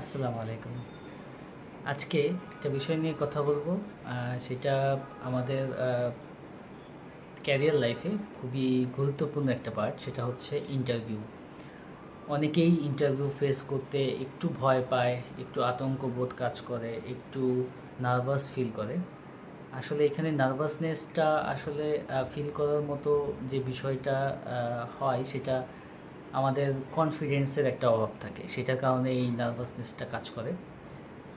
আসসালামু আলাইকুম। আজকে একটা বিষয় নিয়ে কথা বলব সেটা আমাদের ক্যারিয়ার লাইফে খুবই গুরুত্বপূর্ণ একটা পার্ট সেটা হচ্ছে ইন্টারভিউ অনেকেই ইন্টারভিউ ফেস করতে একটু ভয় পায়, একটু আতঙ্ক বোধ কাজ করে, একটু নার্ভাস ফিল করে। আসলে এখানে নার্ভাসনেসটা আসলে ফিল করার মতো যে বিষয়টা হয়, সেটা আমাদের কনফিডেন্সের একটা অভাব থাকে। সেটার কারণে এই নার্ভাসনেসটা কাজ করে।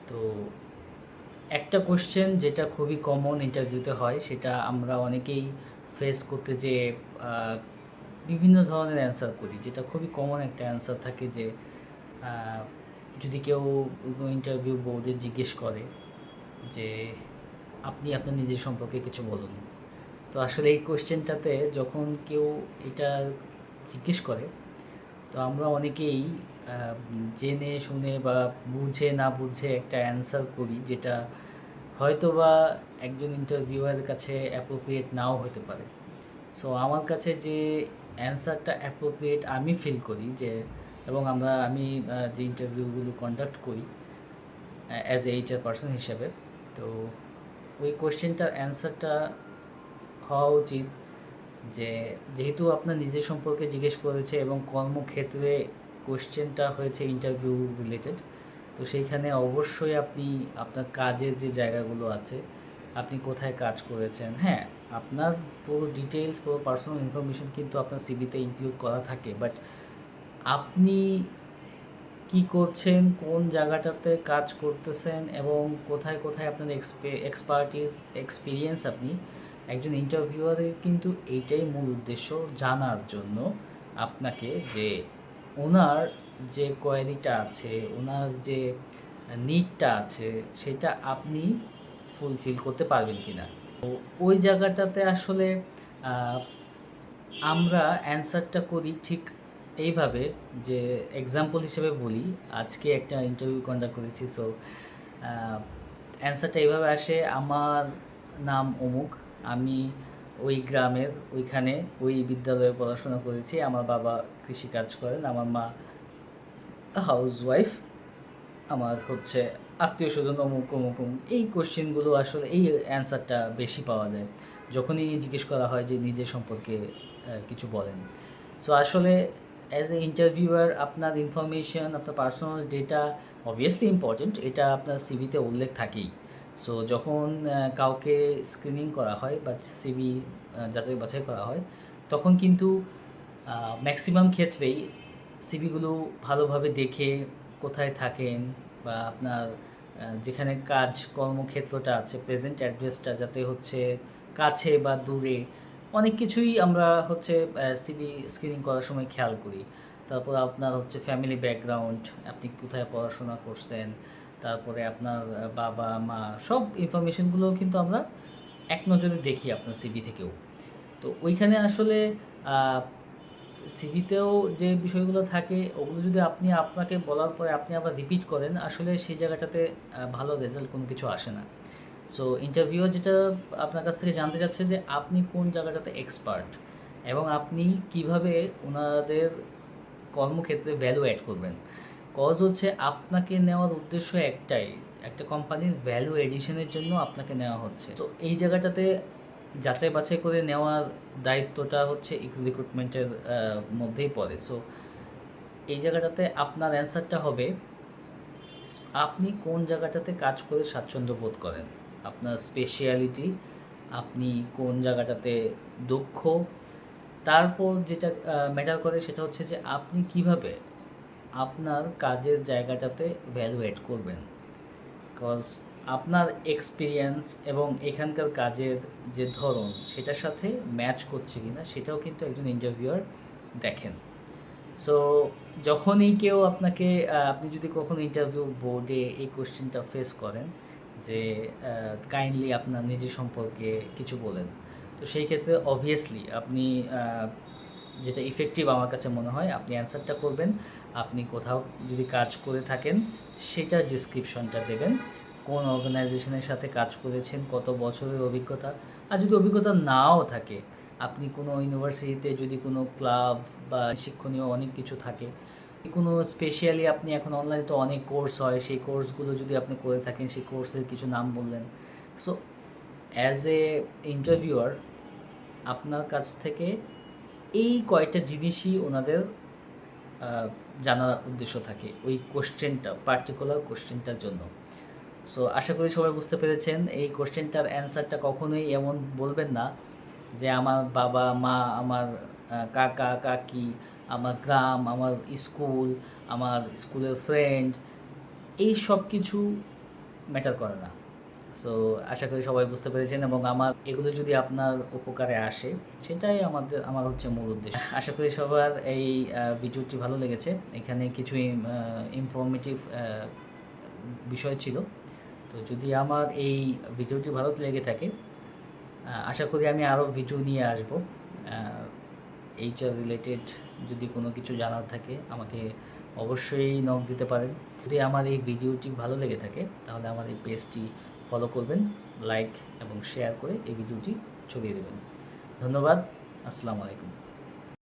তো একটা কোশ্চেন যেটা খুবই কমন ইন্টারভিউতে হয়, সেটা আমরা অনেকেই ফেস করতে যে বিভিন্ন ধরনের অ্যান্সার করি। যেটা খুবই কমন একটা অ্যান্সার থাকে যে যদি কেউ ইন্টারভিউ বোর্ডে জিজ্ঞেস করে যে, আপনি আপনার নিজের সম্পর্কে কিছু বলুন। তো আসলে এই কোশ্চেনটাতে যখন কেউ এটা জিজ্ঞেস করে তো আমরা অনেকেই জেনে শুনে বা বুঝে না বুঝে একটা অ্যান্সার করি যেটা হয়তো বা একজন ইন্টারভিউয়ারের কাছে অ্যাপ্রোপ্রিয়েট নাও হতে পারে। সো আমার কাছে যে অ্যান্সারটা অ্যাপ্রোপ্রিয়েট আমি ফিল করি যে, এবং আমরা, আমি যে ইন্টারভিউগুলো কন্ডাক্ট করি অ্যাজ এ এইচআর পার্সন হিসেবে, তো ওই কোশ্চেনটার অ্যান্সারটা হওয়া উচিত। যে যেহেতু আপনার নিজের সম্পর্কে জিজ্ঞেস করেছে এবং কর্মক্ষেত্রে কোশ্চেনটা হয়েছে ইন্টারভিউ রিলেটেড তো সেইখানে অবশ্যই আপনি আপনার কাজের যে জায়গাগুলো আছে, আপনি কোথায় কাজ করেছেন হ্যাঁ আপনার পুরো ডিটেলস পুরো পার্সোনাল ইনফরমেশন কিন্তু আপনার সিভিতে ইনক্লুড করা থাকে বাট আপনি কি করছেন, কোন জায়গাটাতে কাজ করতেছেন এবং কোথায় কোথায় আপনার এক্সপার্টিস এক্সপিরিয়েন্স আপনি একজন ইন্টারভিউয়ারের কিন্তু এইটাই মূল উদ্দেশ্য জানার জন্য আপনাকে যে ওনার যে কোয়ারিটা আছে, ওনার যে নিডটা আছে, সেটা আপনি ফুলফিল করতে পারবেন কি না তো ওই জায়গাটাতে আসলে আমরা অ্যান্সারটা করি ঠিক এইভাবে যে এক্সাম্পল হিসেবে বলি, আজকে একটা ইন্টারভিউ কন্ডাক্ট করেছি সো অ্যান্সারটা এইভাবে আসে, আমার নাম অমুক আমি ওই গ্রামের ওইখানে ওই বিদ্যালয়ে পড়াশোনা করেছি। আমার বাবা কৃষিকাজ করেন, আমার মা হাউস ওয়াইফ আমার হচ্ছে আত্মীয় স্বজন অমুক অমুক। এই কোশ্চেনগুলো আসলে এই অ্যান্সারটা বেশি পাওয়া যায়। যখনই জিজ্ঞেস করা হয় যে নিজের সম্পর্কে কিছু বলেন। সো আসলে অ্যাজ এ ইন্টারভিউয়ার আপনার ইনফরমেশন আপনার পার্সোনাল ডেটা অবভিয়াসলি ইম্পর্ট্যান্ট এটা আপনার সিভিতে উল্লেখ থাকেই। সো যখন কাউকে স্ক্রিনিং করা হয় বা সিভি যাচাই বাছাই করা হয়, তখন কিন্তু ম্যাক্সিমাম ক্ষেত্রেই সিভিগুলো ভালোভাবে দেখে কোথায় থাকেন বা আপনার যেখানে কাজ কর্মক্ষেত্রটা আছে প্রেজেন্ট অ্যাড্রেসটা যাতে হচ্ছে কাছে বা দূরে, অনেক কিছুই আমরা হচ্ছে সিভি স্ক্রিনিং করার সময় খেয়াল করি। তারপর আপনার হচ্ছে ফ্যামিলি ব্যাকগ্রাউন্ড আপনি কোথায় পড়াশোনা করছেন তারপরে আপনার বাবা, মা, সব ইনফরমেশনগুলো কিন্তু আমরা এক নজরে দেখি আপনার সিভি থেকেও। তো ওইখানে আসলে সিভিতেও যে বিষয়গুলো থাকে, ওগুলো যদি আপনি আপনাকে বলার পরে আপনি আবার রিপিট করেন, আসলে সেই জায়গাটাতে ভালো রেজাল্ট কোনো কিছু আসে না। সো ইন্টারভিউ যেটা আপনার কাছ থেকে জানতে চাচ্ছে যে আপনি কোন জায়গাটাতে এক্সপার্ট এবং আপনি কীভাবে ওনাদের কর্মক্ষেত্রে ভ্যালু অ্যাড করবেন। কজ হচ্ছে আপনাকে নেওয়ার উদ্দেশ্য একটাই। একটা কোম্পানির ভ্যালু এডিশনের জন্য আপনাকে নেওয়া হচ্ছে। তো এই জায়গাটাতে যাচাই বাছাই করে নেওয়ার দায়িত্বটা হচ্ছে রিক্রুটমেন্টের মধ্যেই পড়ে। সো এই জায়গাটাতে আপনার অ্যান্সারটা হবে, আপনি কোন জায়গাটাতে কাজ করে স্বাচ্ছন্দ্য বোধ করেন? আপনার স্পেশিয়ালিটি আপনি কোন জায়গাটাতে দক্ষ? তারপর যেটা ম্যাটার করে সেটা হচ্ছে যে আপনি কীভাবে আপনার কাজের জায়গাটাতে ভ্যালু অ্যাড করবেন। বিকজ আপনার এক্সপিরিয়েন্স এবং এখানকার কাজের যে ধরন, সেটার সাথে ম্যাচ করছে কিনা, সেটাও কিন্তু একজন ইন্টারভিউয়ার দেখেন। সো যখনই কেউ আপনাকে আপনি যদি কখনো ইন্টারভিউ বোর্ডে এই কোশ্চেনটা ফেস করেন, যে কাইন্ডলি আপনার নিজের সম্পর্কে কিছু বলেন, তো সেই ক্ষেত্রে অবভিয়াসলি আপনি যেটা ইফেক্টিভ আমার কাছে মনে হয়, আপনি অ্যান্সারটা করবেন। আপনি কোথাও যদি কাজ করে থাকেন, সেটার ডিসক্রিপশনটা দেবেন। কোন অর্গানাইজেশনের সাথে কাজ করেছেন, কত বছরের অভিজ্ঞতা। আর যদি অভিজ্ঞতা নাও থাকে, আপনি কোনো ইউনিভার্সিটিতে যদি কোনো ক্লাব বা শিক্ষণীয় অনেক কিছু থাকে কোনো স্পেশালি আপনি এখন অনলাইনে তো অনেক কোর্স হয়, সেই কোর্সগুলো যদি আপনি করে থাকেন, সেই কোর্সের কিছু নাম বললেন। সো অ্যাজ এ ইন্টারভিউয়ার আপনার কাছ থেকে এই কয়টা জিনিসই ওনাদের জানার উদ্দেশ্য থাকে ওই কোশ্চেনটা পার্টিকুলার কোশ্চেনটার জন্য। সো আশা করি সবাই বুঝতে পেরেছেন, এই কোশ্চেনটার অ্যান্সারটা কখনোই এমন বলবেন না যে আমার বাবা, মা, আমার কাকা, কাকি, আমার গ্রাম, আমার স্কুল, আমার স্কুলের ফ্রেন্ড এই সব কিছু ম্যাটার করে না। সো আশা করি সবাই বুঝতে পেরেছেন এবং আমার এগুলো যদি আপনার উপকারে আসে, সেটাই আমাদের, আমার হচ্ছে মূল উদ্দেশ্য। আশা করি সবার এই ভিডিওটি ভালো লেগেছে। এখানে কিছু ইনফরমেটিভ বিষয় ছিল। তো যদি আমার এই ভিডিওটি ভালো লেগে থাকে আশা করি আমি আরও ভিডিও নিয়ে আসব। এইচআর রিলেটেড যদি কোনো কিছু জানার থাকে, আমাকে অবশ্যই নক দিতে পারেন। যদি আমার এই ভিডিওটি ভালো লেগে থাকে, তাহলে আমার এই পেজটি ফলো করবেন লাইক এবং শেয়ার করে এই ভিডিওটি ছড়িয়ে দেবেন। ধন্যবাদ আসসালামু আলাইকুম।